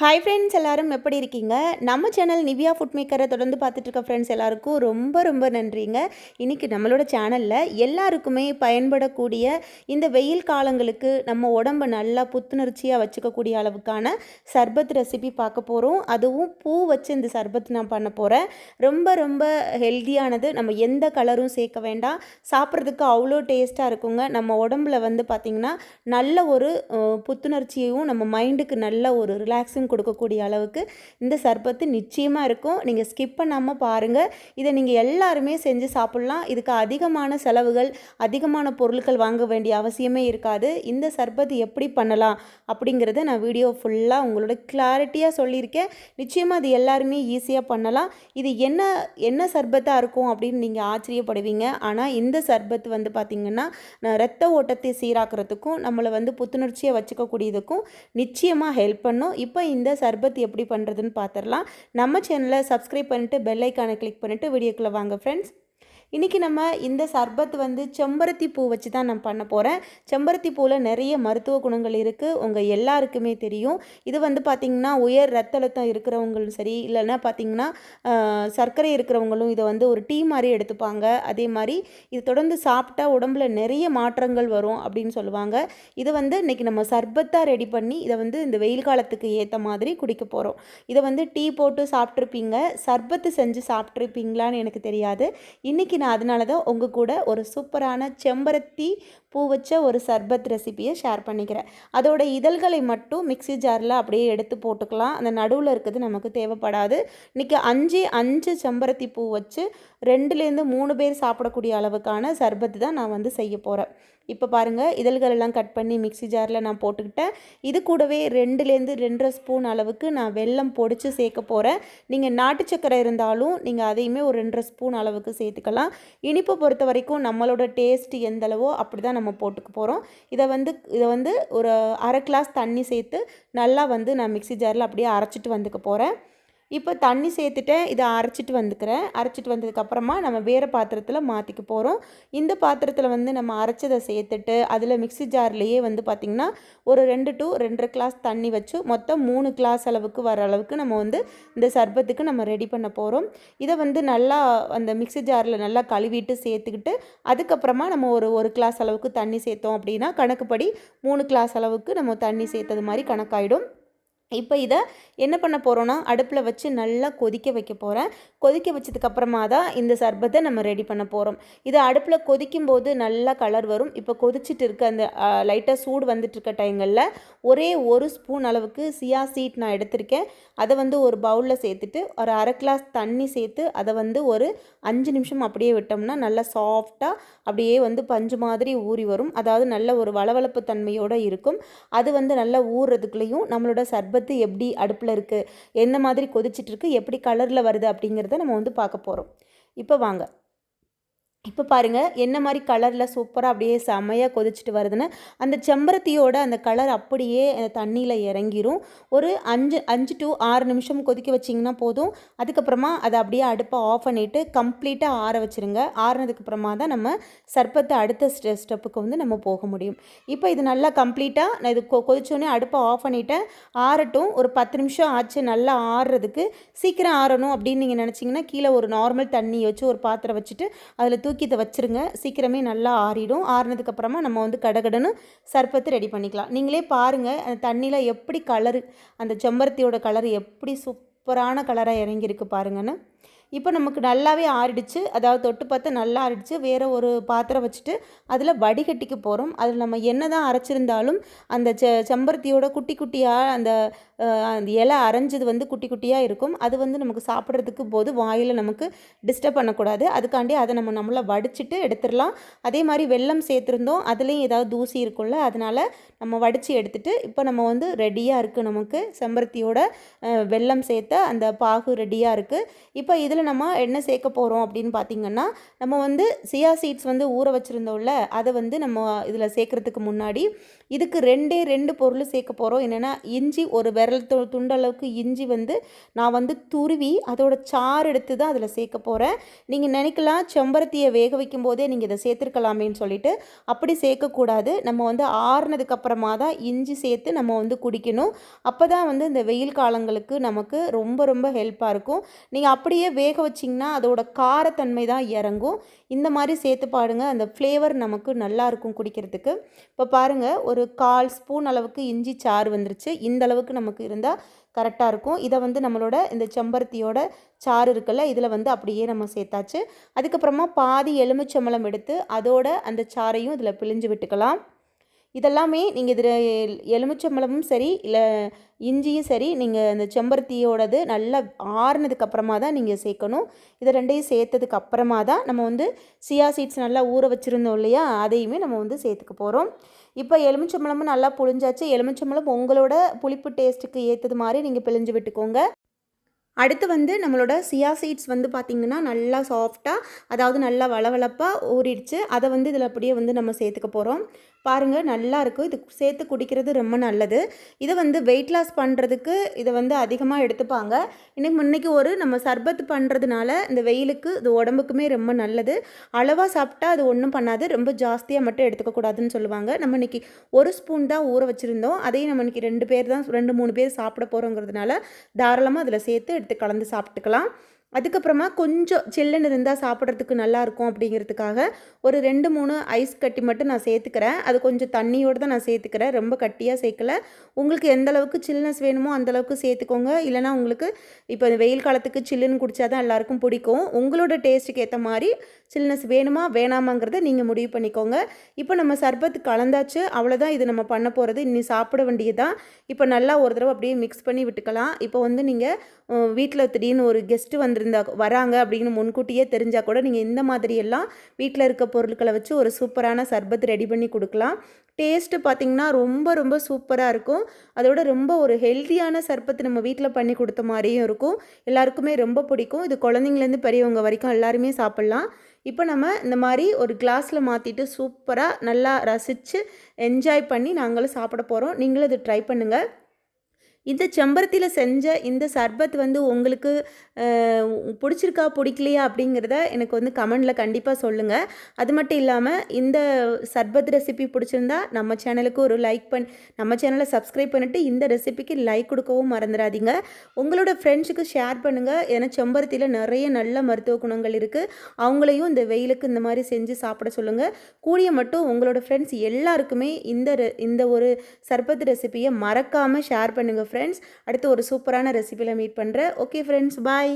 Hi friends எல்லாரும் எப்படி இருக்கீங்க? நம்ம சேனல் நிவ்யா ஃபுட் மேக்கரை தொடர்ந்து பார்த்துட்டு இருக்க ஃப்ரெண்ட்ஸ் எல்லாருக்கும் ரொம்ப ரொம்ப நன்றிங்க. இன்றைக்கி நம்மளோட சேனலில் எல்லாருக்குமே பயன்படக்கூடிய இந்த வெயில் காலங்களுக்கு நம்ம உடம்பு நல்லா புத்துணர்ச்சியாக வச்சுக்கக்கூடிய அளவுக்கான சர்பத் ரெசிபி பார்க்க போகிறோம் அதுவும் பூ வச்சு இந்த சர்பத் நான் பண்ண போகிறேன் ரொம்ப ரொம்ப ஹெல்த்தியானது நம்ம எந்த கலரும் சேர்க்க வேண்டாம். சாப்பிட்றதுக்கு அவ்வளோ டேஸ்ட்டாக இருக்குங்க. நம்ம உடம்புல வந்து பார்த்திங்கன்னா நல்ல ஒரு புத்துணர்ச்சியையும் நம்ம மைண்டுக்கு நல்ல ஒரு ரிலாக்ஸிங் கொடுக்கக்கூடிய அளவுக்கு இந்த சர்பத்து நிச்சயமாக இருக்கும். நீங்கள் ஸ்கிப் பண்ணாமல் பாருங்கள் இதை நீங்கள் எல்லாருமே செஞ்சு சாப்பிட்லாம். இதுக்கு அதிகமான செலவுகள் அதிகமான பொருட்கள் வாங்க வேண்டிய அவசியமே இருக்காது. இந்த சர்பத்து எப்படி பண்ணலாம் அப்படிங்கிறத நான் வீடியோ ஃபுல்லாக உங்களோட கிளாரிட்டியாக சொல்லியிருக்கேன். நிச்சயமாக அது எல்லாருமே ஈஸியாக பண்ணலாம். இது என்ன என்ன சர்பத்தாக இருக்கும் அப்படின்னு நீங்கள் ஆச்சரியப்படுவீங்க. ஆனால் இந்த சர்பத் வந்து பார்த்திங்கன்னா ரத்த ஓட்டத்தை சீராக்கிறதுக்கும் நம்மளை வந்து புத்துணர்ச்சியை வச்சுக்கக்கூடியதுக்கும் நிச்சயமாக ஹெல்ப் பண்ணும். இப்போ இந்த சர்பத் எப்படி பண்ணுறதுன்னு பார்த்துடலாம் நம்ம சேனலை சப்ஸ்கிரைப் பண்ணிவிட்டு பெல் ஐக்கானை கிளிக் பண்ணிவிட்டு வீடியோக்குள்ளே வாங்க ஃப்ரெண்ட்ஸ் இன்றைக்கி நம்ம இந்த சர்பத் வந்து செம்பருத்தி பூ வச்சு தான் நான் பண்ண போகிறேன் செம்பருத்தி பூவில் நிறைய மருத்துவ குணங்கள் இருக்குது உங்கள் எல்லாருக்குமே தெரியும். இது வந்து பார்த்திங்கன்னா உயர் ரத்த அழுத்தம் இருக்கிறவங்களும் சரி இல்லைன்னா பார்த்திங்கன்னா சர்க்கரை இருக்கிறவங்களும் இதை வந்து ஒரு டீ மாதிரி எடுத்துப்பாங்க. அதே மாதிரி இது தொடர்ந்து சாப்பிட்டா உடம்புல நிறைய மாற்றங்கள் வரும் அப்படின்னு சொல்லுவாங்க. இதை வந்து இன்றைக்கி நம்ம சர்பத்தாக ரெடி பண்ணி இதை வந்து இந்த வெயில் காலத்துக்கு ஏற்ற மாதிரி குடிக்க போகிறோம் இதை வந்து டீ போட்டு சாப்பிட்ருப்பீங்க சர்பத்து செஞ்சு சாப்பிட்ருப்பீங்களான்னு எனக்கு தெரியாது. இன்றைக்கி நான் அதனால தான் உங்கள் கூட ஒரு சூப்பரான செம்பருத்தி பூ வச்ச ஒரு சர்பத் ரெசிபியை ஷேர் பண்ணிக்கிறேன். அதோட இதழ்களை மட்டும் மிக்ஸி ஜாரில் அப்படியே எடுத்து போட்டுக்கலாம். அந்த நடுவில் இருக்கிறது நமக்கு தேவைப்படாது. இன்றைக்கி அஞ்சு அஞ்சு செம்பருத்தி பூ வச்சு ரெண்டுலேருந்து மூணு பேர் சாப்பிடக்கூடிய அளவுக்கான சர்பத்து தான் நான் வந்து செய்ய போகிறேன் இப்போ பாருங்கள் இதழ்கள் எல்லாம் கட் பண்ணி மிக்ஸி ஜாரில் நான் போட்டுக்கிட்டேன். இது கூடவே ரெண்டுலேருந்து ரெண்டரை ஸ்பூன் அளவுக்கு நான் வெல்லம் பொடிச்சு சேர்க்க போகிறேன் நீங்கள் நாட்டு சக்கரை இருந்தாலும் நீங்கள் அதையுமே ஒரு ரெண்டரை ஸ்பூன் அளவுக்கு சேர்த்துக்கலாம். இனிப்பு பொறுத்த வரைக்கும் நம்மளோட டேஸ்ட் எந்தளவோ அப்படி தான் நம்ம போட்டுக்க போகிறோம் இதை வந்து இதை வந்து ஒரு அரை கிளாஸ் தண்ணி சேர்த்து நல்லா வந்து நான் மிக்ஸி ஜாரில் அப்படியே அரைச்சிட்டு வந்துக்க போகிறேன் இப்போ தண்ணி சேர்த்துட்டேன் இதை அரைச்சிட்டு வந்துக்கிறேன். அரைச்சிட்டு வந்ததுக்கப்புறமா நம்ம வேறு பாத்திரத்தில் மாற்றிக்க போகிறோம் இந்த பாத்திரத்தில் வந்து நம்ம அரைச்சதை சேர்த்துட்டு அதில் மிக்ஸி ஜார்லேயே வந்து பார்த்திங்கன்னா ஒரு ரெண்டு டு ரெண்டரை கிளாஸ் தண்ணி வச்சு மொத்தம் மூணு கிளாஸ் அளவுக்கு வர அளவுக்கு நம்ம வந்து இந்த சர்பத்துக்கு நம்ம ரெடி பண்ண போகிறோம் இதை வந்து நல்லா அந்த மிக்ஸி ஜாரில் நல்லா கழுவிட்டு சேர்த்துக்கிட்டு அதுக்கப்புறமா நம்ம ஒரு ஒரு கிளாஸ் அளவுக்கு தண்ணி சேர்த்தோம் அப்படின்னா கணக்குப்படி மூணு கிளாஸ் அளவுக்கு நம்ம தண்ணி சேர்த்தது மாதிரி கணக்காயிடும். இப்போ இதை என்ன பண்ண போகிறோன்னா அடுப்பில் வச்சு நல்லா கொதிக்க வைக்க போகிறேன் கொதிக்க வச்சதுக்கப்புறமா தான் இந்த சர்பத்தை நம்ம ரெடி பண்ண போகிறோம் இது அடுப்பில் கொதிக்கும் போது நல்லா கலர் வரும். இப்போ கொதிச்சிட்டு இருக்க அந்த லைட்டாக சூடு வந்துட்டு இருக்க டைங்களில் ஒரே ஒரு ஸ்பூன் அளவுக்கு சியா சீட் நான் எடுத்திருக்கேன். அதை வந்து ஒரு பவுலில் சேர்த்துட்டு ஒரு அரை கிளாஸ் தண்ணி சேர்த்து அதை வந்து ஒரு அஞ்சு நிமிஷம் அப்படியே விட்டோம்னா நல்லா சாஃப்டாக அப்படியே வந்து பஞ்சு மாதிரி ஊறி வரும். அதாவது நல்ல ஒரு வளவளப்பு தன்மையோடு இருக்கும். அது வந்து நல்லா ஊறுறதுக்குள்ளேயும் நம்மளோட சர்பத்து எப்படி அடுப்பில் இருக்குது எந்த மாதிரி கொதிச்சிட்ருக்கு எப்படி கலரில் வருது அப்படிங்கிறத நம்ம வந்து பார்க்க போகிறோம் இப்போ வாங்க. இப்போ பாருங்கள் என்ன மாதிரி கலரில் சூப்பராக அப்படியே செமையாக கொதிச்சிட்டு வருதுன்னு அந்த செம்பருத்தியோட அந்த கலர் அப்படியே தண்ணியில் இறங்கிரும். ஒரு அஞ்சு அஞ்சு டு ஆறு நிமிஷம் கொதிக்க வச்சிங்கன்னா போதும். அதுக்கப்புறமா அதை அப்படியே அடுப்பை ஆஃப் பண்ணிவிட்டு கம்ப்ளீட்டாக ஆற வச்சுருங்க. ஆறுனதுக்கப்புறமா தான் நம்ம சர்பத்தை அடுத்த ஸ்டெ ஸ்டெப்புக்கு வந்து நம்ம போக முடியும். இப்போ இது நல்லா கம்ப்ளீட்டாக நான் இது கொ கொதிச்சோடனே அடுப்பை ஆஃப் பண்ணிவிட்டேன் ஆறட்டும் ஒரு பத்து நிமிஷம் ஆச்சு நல்லா ஆறுறதுக்கு. சீக்கிரம் ஆறணும் அப்படின்னு நீங்கள் நினச்சிங்கன்னா கீழே ஒரு நார்மல் தண்ணி வச்சு ஒரு பாத்திரம் வச்சுட்டு அதில் தூக்கி இதை வச்சுருங்க. சீக்கிரமே நல்லா ஆறிடும். ஆறினதுக்கப்புறமா நம்ம வந்து கடகடன்னு சர்பத்து ரெடி பண்ணிக்கலாம். நீங்களே பாருங்கள் அந்த தண்ணியில் எப்படி கலரு அந்த செம்பருத்தியோட கலர் எப்படி சூப்பரான கலராக இறங்கியிருக்கு பாருங்கன்னு. இப்போ நமக்கு நல்லாவே ஆறிடுச்சு. அதாவது தொட்டு பார்த்து நல்லா ஆறிடுச்சு. வேறு ஒரு பாத்திரம் வச்சுட்டு அதில் வடிகட்டிக்கு போகிறோம் அதில் நம்ம என்ன தான் அரைச்சிருந்தாலும் அந்த செ செம்பருத்தியோட குட்டி குட்டியாக அந்த அந்த இலை அரைஞ்சது வந்து குட்டி குட்டியாக இருக்கும். அது வந்து நமக்கு சாப்பிட்றதுக்கு போது வாயில் நமக்கு டிஸ்டர்ப் பண்ணக்கூடாது. அதுக்காண்டி அதை நம்ம நம்மளை வடிச்சிட்டு எடுத்துடலாம். அதே மாதிரி வெல்லம் சேர்த்துருந்தோம். அதுலேயும் ஏதாவது தூசி இருக்கும்ல அதனால் நம்ம வடித்து எடுத்துகிட்டு இப்போ நம்ம வந்து ரெடியாக இருக்குது நமக்கு. செம்பருத்தியோட வெள்ளம் வெல்லம் சேர்த்த அந்த பாகு ரெடியாக இருக்குது இப்போ இதில் இதில் நம்ம என்ன சேர்க்க போகிறோம் அப்படின்னு பார்த்தீங்கன்னா நம்ம வந்து சியா சீட்ஸ் வந்து ஊற வச்சுருந்தோம்ல அதை வந்து நம்ம இதில் சேர்க்குறதுக்கு முன்னாடி இதுக்கு ரெண்டே ரெண்டு பொருள் சேர்க்க போகிறோம் என்னென்னா இஞ்சி ஒரு விரல் து துண்டளவுக்கு இஞ்சி வந்து நான் வந்து துருவி அதோட சாறு எடுத்து தான் அதில் சேர்க்க போகிறேன் நீங்கள் நினைக்கலாம் செம்பருத்தியை வேக வைக்கும் போதே நீங்கள் இதை சேர்த்துருக்கலாமேன்னு சொல்லிட்டு அப்படி சேர்க்கக்கூடாது நம்ம வந்து ஆறுனதுக்கப்புறமா தான் இஞ்சி சேர்த்து நம்ம வந்து குடிக்கணும். அப்போ தான் வந்து இந்த வெயில் காலங்களுக்கு நமக்கு ரொம்ப ரொம்ப ஹெல்ப்பாக இருக்கும். நீங்கள் அப்படியே வேக வச்சிங்கன்னா அதோட காரத்தன்மை தான் இறங்கும். இந்த மாதிரி சேர்த்து பாருங்க அந்த ஃப்ளேவர் நமக்கு நல்லாயிருக்கும் குடிக்கிறதுக்கு. இப்போ பாருங்கள் ஒரு கால் ஸ்பூன் அளவுக்கு இஞ்சி சாறு வந்துருச்சு. இந்த அளவுக்கு நமக்கு இருந்தால் கரெக்டாக இருக்கும். இதை வந்து நம்மளோட இந்த செம்பருத்தியோட சாறு இருக்குல்ல இதில் வந்து அப்படியே நம்ம சேர்த்தாச்சு. அதுக்கப்புறமா பாதி எலுமிச்சம்பழம் எடுத்து அதோட அந்த சாறையும் இதில் பிழிஞ்சு விட்டுக்கலாம். இதெல்லாமே நீங்கள் இதில் எலுமிச்சம்பழமும் சரி இல்லை இஞ்சியும் சரி நீங்கள் அந்த செம்பருத்தியோடது நல்லா ஆறுனதுக்கு அப்புறமா தான் நீங்கள் சேர்க்கணும். இதை ரெண்டையும் சேர்த்ததுக்கு அப்புறமா தான் நம்ம வந்து சியா சீட்ஸ் நல்லா ஊற வச்சுருந்தோம் இல்லையா அதையுமே நம்ம வந்து சேர்த்துக்க போகிறோம் இப்போ எலுமிச்சம்பழமும் நல்லா புழிஞ்சாச்சு. எலுமிச்சம்பழம் உங்களோட புளிப்பு டேஸ்ட்டுக்கு ஏற்றது மாதிரி நீங்கள் பிழிஞ்சு விட்டுக்கோங்க. அடுத்து வந்து நம்மளோட சியா சீட்ஸ் வந்து பார்த்திங்கன்னா நல்லா சாஃப்டாக அதாவது நல்லா வளவளப்பாக ஊறிடுச்சு. அதை வந்து இதில் அப்படியே வந்து நம்ம சேர்த்துக்க போகிறோம் பாருங்கள் நல்லா இருக்கும் இது சேர்த்து குடிக்கிறது ரொம்ப நல்லது. இதை வந்து வெயிட் லாஸ் பண்ணுறதுக்கு இதை வந்து அதிகமாக எடுத்துப்பாங்க. இன்னைக்கு முன்னைக்கு ஒரு நம்ம சர்பத் பண்ணுறதுனால இந்த வெயிலுக்கு இது உடம்புக்குமே ரொம்ப நல்லது. அளவாக சாப்பிட்டா அது ஒன்றும் பண்ணாது. ரொம்ப ஜாஸ்தியாக மட்டும் எடுத்துக்கக்கூடாதுன்னு சொல்லுவாங்க. நம்ம இன்றைக்கி ஒரு ஸ்பூன் தான் ஊற வச்சுருந்தோம். அதையும் நம்ம இன்றைக்கி ரெண்டு பேர் தான் ரெண்டு மூணு பேர் சாப்பிட போகிறோங்கிறதுனால தாராளமாக அதில் சேர்த்து எடுத்து கலந்து சாப்பிட்டுக்கலாம். அதுக்கப்புறமா கொஞ்சம் சில்லுன்னு இருந்தால் சாப்பிட்றதுக்கு நல்லாயிருக்கும் அப்படிங்கிறதுக்காக ஒரு ரெண்டு மூணு ஐஸ் கட்டி மட்டும் நான் சேர்த்துக்கிறேன். அது கொஞ்சம் தண்ணியோடு தான் நான் சேர்த்துக்கிறேன். ரொம்ப கட்டியாக சேர்க்கல. உங்களுக்கு எந்த அளவுக்கு சில்னஸ் வேணுமோ அந்தளவுக்கு சேர்த்துக்கோங்க. இல்லைனா உங்களுக்கு இப்போ வெயில் காலத்துக்கு சில்லுன்னு குடித்தா தான் எல்லாருக்கும் பிடிக்கும். உங்களோட டேஸ்ட்டுக்கு ஏற்ற மாதிரி சில்னஸ் வேணுமா வேணாமாங்கிறத நீங்கள் முடிவு பண்ணிக்கோங்க. இப்போ நம்ம சர்பத் கலந்தாச்சு. அவ்வளோதான் இது நம்ம பண்ண போகிறது இன்னி சாப்பிட வேண்டியதான் இப்போ நல்லா ஒரு தடவை அப்படியே மிக்ஸ் பண்ணி விட்டுக்கலாம். இப்போ வந்து நீங்கள் வீட்டில் திடீர்னு ஒரு கெஸ்ட்டு வந்து இருந்தா வராங்க அப்படின்னு முன்கூட்டியே தெரிஞ்சால் கூட நீங்கள் இந்த மாதிரியெல்லாம் வீட்டில் இருக்க பொருட்களை வச்சு ஒரு சூப்பரான சர்பத் ரெடி பண்ணி கொடுக்கலாம். டேஸ்ட்டு பார்த்திங்கன்னா ரொம்ப ரொம்ப சூப்பராக இருக்கும். அதோட ரொம்ப ஒரு ஹெல்த்தியான சர்பத்து நம்ம வீட்டில் பண்ணி கொடுத்த மாதிரியும் இருக்கும். எல்லாருக்குமே ரொம்ப பிடிக்கும். இது குழந்தைங்கலேருந்து பெரியவங்க வரைக்கும் எல்லாருமே சாப்பிட்லாம். இப்போ நம்ம இந்த மாதிரி ஒரு கிளாஸில் மாற்றிட்டு சூப்பராக நல்லா ரசித்து என்ஜாய் பண்ணி நாங்களும் சாப்பிட போகிறோம் நீங்களும் இது ட்ரை பண்ணுங்கள் இந்த செம்பருத்தியில் செஞ்ச இந்த சர்பத் வந்து உங்களுக்கு பிடிச்சிருக்கா பிடிக்கலையா அப்படிங்கிறத எனக்கு வந்து கமெண்டில் கண்டிப்பாக சொல்லுங்கள் அது மட்டும் இல்லாமல் இந்த சர்பத் ரெசிபி பிடிச்சிருந்தா நம்ம சேனலுக்கு ஒரு லைக் பண் நம்ம சேனலை சப்ஸ்கிரைப் பண்ணிவிட்டு இந்த ரெசிபிக்கு லைக் கொடுக்கவும் மறந்துடாதீங்க. உங்களோட ஃப்ரெண்ட்ஸுக்கு ஷேர் பண்ணுங்கள் ஏன்னா செம்பருத்தியில் நிறைய நல்ல மருத்துவ குணங்கள் இருக்குது அவங்களையும் இந்த வெயிலுக்கு இந்த மாதிரி செஞ்சு சாப்பிட சொல்லுங்கள் கூடிய மட்டும் உங்களோட ஃப்ரெண்ட்ஸ் எல்லாருக்குமே இந்த இந்த ஒரு சர்பத் ரெசிபியை மறக்காமல் ஷேர் பண்ணுங்கள் ஃப்ரெண்ட்ஸ் அடுத்து ஒரு சூப்பரான ரெசிபியில் மீட் பண்ணுறேன் ஓகே ஃப்ரெண்ட்ஸ் பாய்